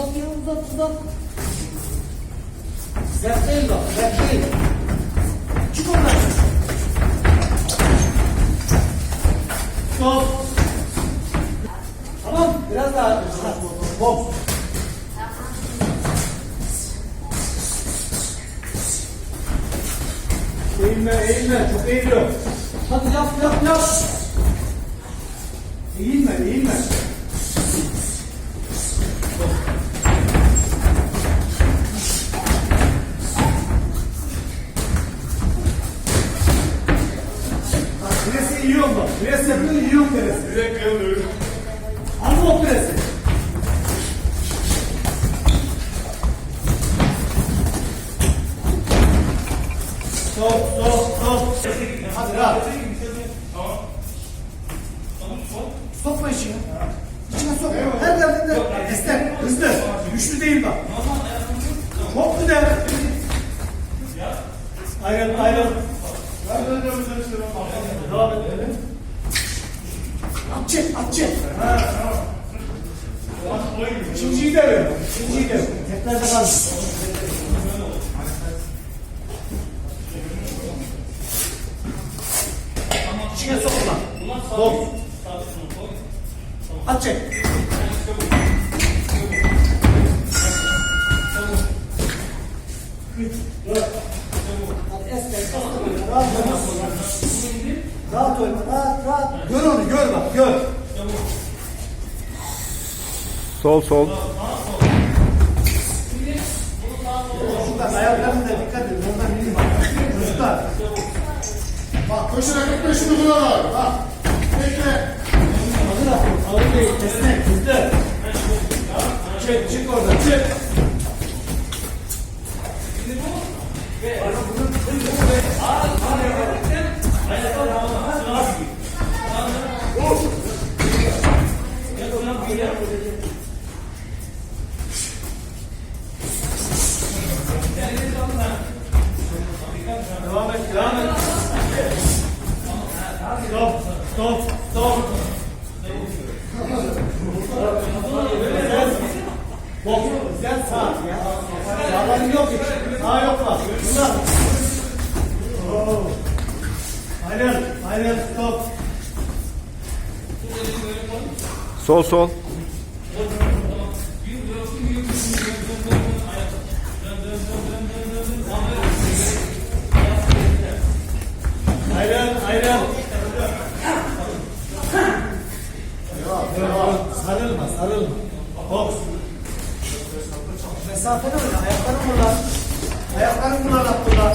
Uzat ya uzat uzat. Değil bak değil. Çık oradan. Stop. Tamam biraz daha. Hop. Eğilme, eğilme. Çok eğiliyor. Hadi yap, yap, yap. Yapıyor, yiyorum presi. Direkt yanıyorum. Al o presi. Stop, stop, stop. Hadi rahat. Sokma içine. İçine sok. Her geldiğinde esnek, hızlı. Güçlü değil bak. Çok güzel. Ayrıl, ayrıl. Çalışıyorum. Devam et. At çek, at çek. Ha. İkinciyi de ver. İkinciyi de ver. Tekrar da kalsın. İçine sokma. Sok. At çek. Hadi esnek, esnek. Rahat oyna. Rahat oyna, rahat, rahat. Gör onu, gör bak, gör. Sol sol. Çocuklar ayaklarına da dikkat edin. Ondan bilin bak. Çocuklar. Bak köşede 45 uygulalar. Bak. Bekle. Hazır atın. Ağır değil. Esnek. Hızlı. Çık. Çık oradan. Çık. Devam et. Devam et. Stop. Stop. Stop. Bok. Gel sağ. Sağdan yok hiç. Sağ yok bak. Bunlar. Aynen. Aynen. Stop. Sol sol. Sarılma. Hop. Mesafeli oyna. Ayaklarını kullan. Ayaklarını kullan Abdullah.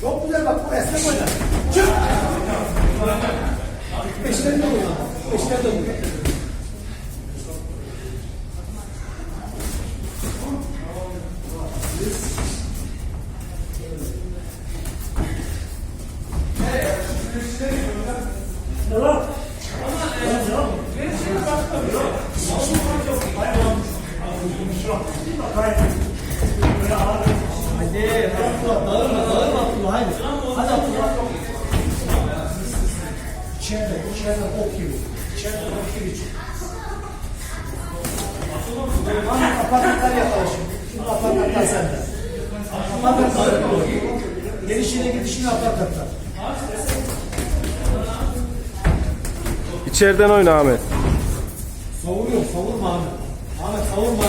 Çok güzel bak bu esnek oyna. Çık. Beşlerinde oyna. Beşlerinde oyna. Hadi, Abdullah, dağılma, dağılma Abdullah, hadi. Hadi Abdullah. İçeride, içeride bok gibi. İçeride bok gibi. Tamam, apartmanlar yakala şimdi. Şimdi apartmanlar sende. Apartmanlar. Gelişine gidişine apartmanlar. İçeriden oyna Ahmet. Savuruyor, savurma Ahmet. Ahmet savurma.